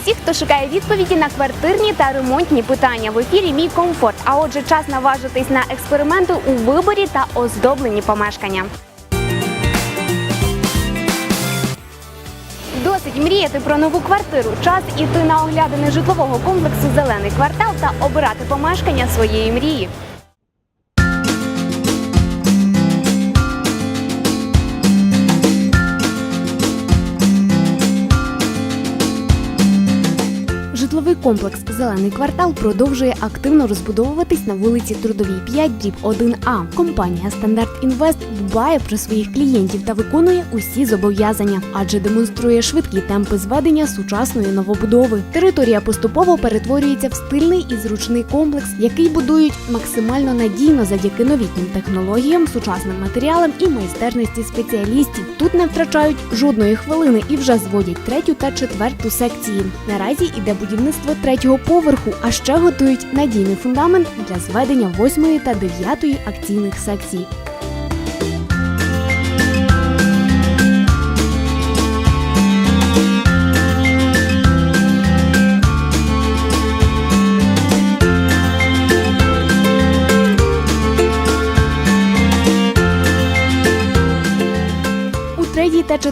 усіх, хто шукає відповіді на квартирні та ремонтні питання в ефірі Мій комфорт. А отже, час наважитись на експерименти у виборі та оздобленні помешкання. Досить мріяти про нову квартиру. Час іти на оглядини житлового комплексу Зелений квартал та обирати помешкання своєї мрії. Комплекс Зелений квартал продовжує активно розбудовуватись на вулиці Трудовій 5, дріб 1А. Компанія Стандарт Інвест дбає про своїх клієнтів та виконує усі зобов'язання, адже демонструє швидкі темпи зведення сучасної новобудови. Територія поступово перетворюється в стильний і зручний комплекс, який будують максимально надійно завдяки новітнім технологіям, сучасним матеріалам і майстерності спеціалістів. Тут не втрачають жодної хвилини і вже зводять третю та четверту секції. Наразі іде будівництво третього поверху, а ще готують надійний фундамент для зведення восьмої та дев'ятої акційних секцій.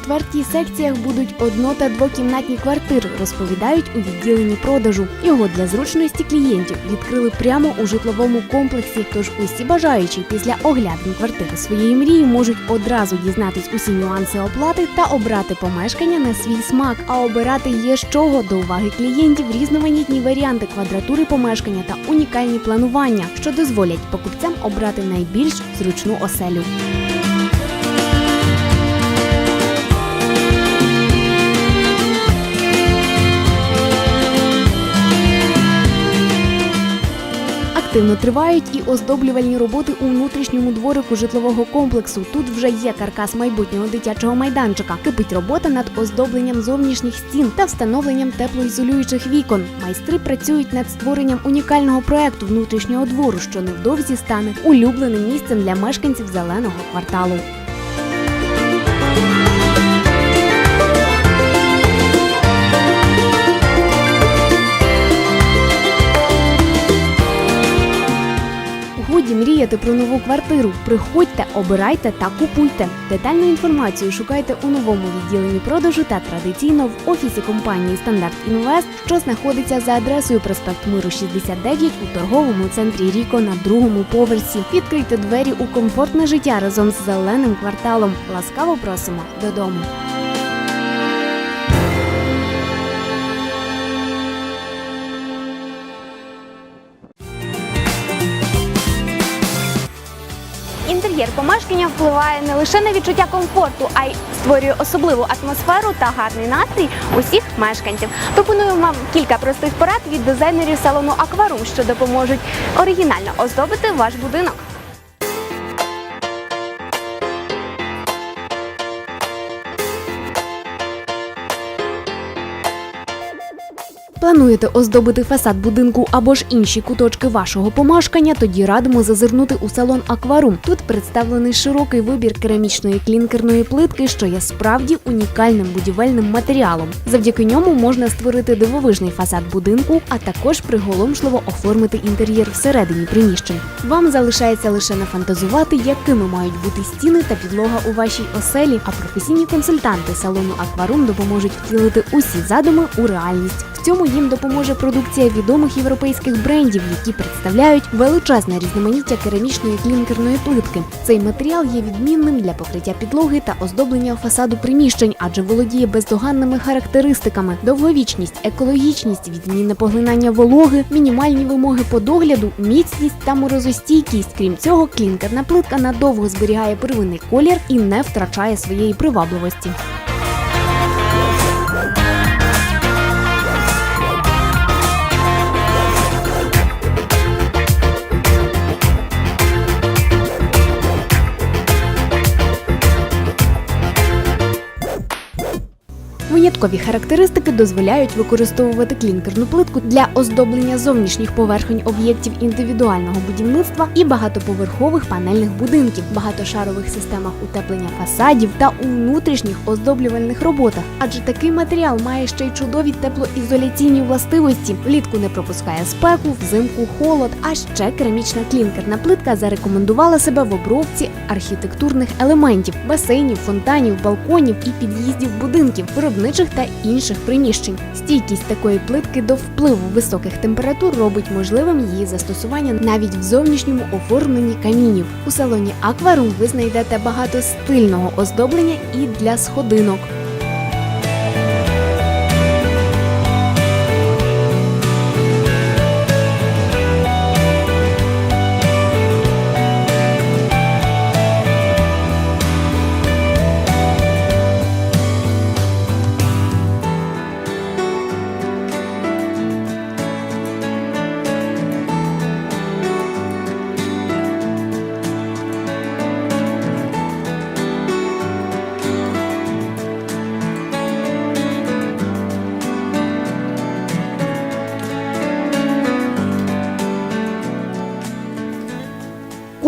Четвертій секціях будуть одно та двокімнатні квартири, розповідають у відділенні продажу. Його для зручності клієнтів відкрили прямо у житловому комплексі. Тож усі бажаючі після оглядин квартири своєї мрії можуть одразу дізнатись усі нюанси оплати та обрати помешкання на свій смак. А обирати є з чого до уваги клієнтів різноманітні варіанти квадратури помешкання та унікальні планування, що дозволять покупцям обрати найбільш зручну оселю. Активно тривають і оздоблювальні роботи у внутрішньому дворику житлового комплексу. Тут вже є каркас майбутнього дитячого майданчика. Кипить робота над оздобленням зовнішніх стін та встановленням теплоізолюючих вікон. Майстри працюють над створенням унікального проекту внутрішнього двору, що невдовзі стане улюбленим місцем для мешканців зеленого кварталу. Мріяти про нову квартиру. Приходьте, обирайте та купуйте. Детальну інформацію шукайте у новому відділенні продажу та традиційно в офісі компанії Стандарт Інвест, що знаходиться за адресою проспект Миру 69 у торговому центрі Ріко на другому поверсі. Відкрийте двері у комфортне життя разом з зеленим кварталом. Ласкаво просимо додому. Інтер'єр помешкання впливає не лише на відчуття комфорту, а й створює особливу атмосферу та гарний настрій усіх мешканців. Пропонуємо вам кілька простих порад від дизайнерів салону Акварум, що допоможуть оригінально оздобити ваш будинок. Плануєте оздобити фасад будинку або ж інші куточки вашого помешкання? Тоді радимо зазирнути у салон Акварум. Тут представлений широкий вибір керамічної клінкерної плитки, що є справді унікальним будівельним матеріалом. Завдяки ньому можна створити дивовижний фасад будинку, а також приголомшливо оформити інтер'єр всередині приміщень. Вам залишається лише нафантазувати, якими мають бути стіни та підлога у вашій оселі. А професійні консультанти салону Акварум допоможуть втілити усі задуми у реальність. В цьому їм допоможе продукція відомих європейських брендів, які представляють величезне різноманіття керамічної клінкерної плитки. Цей матеріал є відмінним для покриття підлоги та оздоблення фасаду приміщень, адже володіє бездоганними характеристиками: довговічність, екологічність, відмінне поглинання вологи, мінімальні вимоги по догляду, міцність та морозостійкість. Крім цього, клінкерна плитка надовго зберігає первинний колір і не втрачає своєї привабливості. Додаткові характеристики дозволяють використовувати клінкерну плитку для оздоблення зовнішніх поверхонь об'єктів індивідуального будівництва і багатоповерхових панельних будинків, багатошарових системах утеплення фасадів та у внутрішніх оздоблювальних роботах. Адже такий матеріал має ще й чудові теплоізоляційні властивості. Влітку не пропускає спеку, взимку холод. А ще керамічна клінкерна плитка зарекомендувала себе в обробці архітектурних елементів, басейнів, фонтанів, балконів і під'їздів будинків, виробничих та інших приміщень. Стійкість такої плитки до впливу високих температур робить можливим її застосування навіть в зовнішньому оформленні камінів. У салоні Акварум ви знайдете багато стильного оздоблення і для сходинок.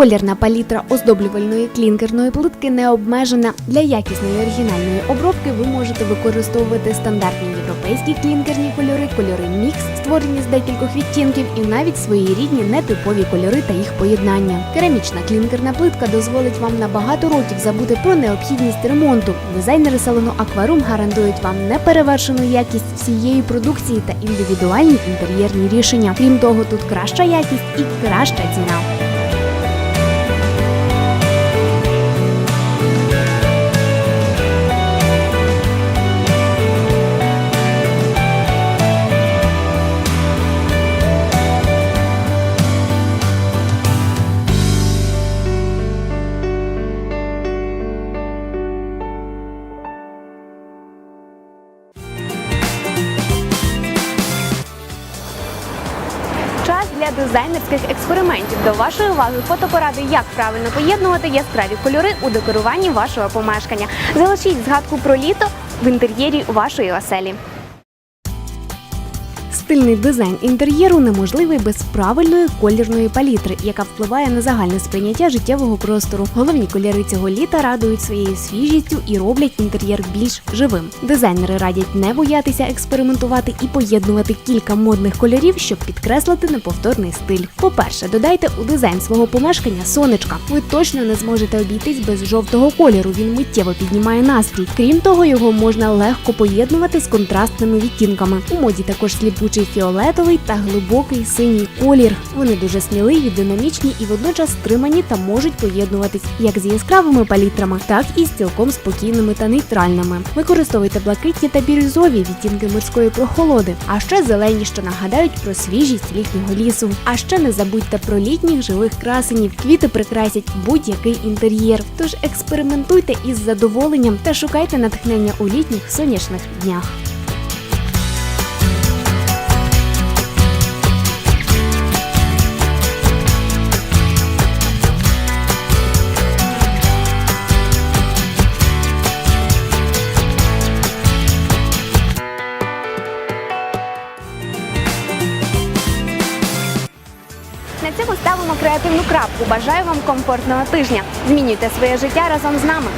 Колірна палітра оздоблювальної клінкерної плитки не обмежена. Для якісної оригінальної обробки ви можете використовувати стандартні європейські клінкерні кольори, кольори мікс, створені з декількох відтінків, і навіть своєрідні нетипові кольори та їх поєднання. Керамічна клінкерна плитка дозволить вам на багато років забути про необхідність ремонту. Дизайнери салону Акварум гарантують вам неперевершену якість всієї продукції та індивідуальні інтер'єрні рішення. Крім того, тут краща якість і краща ціна. Дизайнерських експериментів. До вашої уваги фотопоради, як правильно поєднувати яскраві кольори у декоруванні вашого помешкання. Залишіть згадку про літо в інтер'єрі вашої оселі. Стильний дизайн інтер'єру неможливий без правильної колірної палітри, яка впливає на загальне сприйняття життєвого простору. Головні кольори цього літа радують своєю свіжістю і роблять інтер'єр більш живим. Дизайнери радять не боятися експериментувати і поєднувати кілька модних кольорів, щоб підкреслити неповторний стиль. По-перше, додайте у дизайн свого помешкання сонечка. Ви точно не зможете обійтись без жовтого кольору. Він миттєво піднімає настрій. Крім того, його можна легко поєднувати з контрастними відтінками. У моді також сліпучий фіолетовий та глибокий синій колір. Вони дуже сміливі, динамічні і водночас стримані та можуть поєднуватись як з яскравими палітрами, так і з цілком спокійними та нейтральними. Використовуйте блакитні та бірюзові відтінки морської прохолоди, а ще зелені, що нагадають про свіжість літнього лісу. А ще не забудьте про літніх живих красенів. Квіти прикрасять будь-який інтер'єр. Тож експериментуйте із задоволенням та шукайте натхнення у літніх сонячних днях. Ставимо креативну крапку. Бажаю вам комфортного тижня. Змінюйте своє життя разом з нами.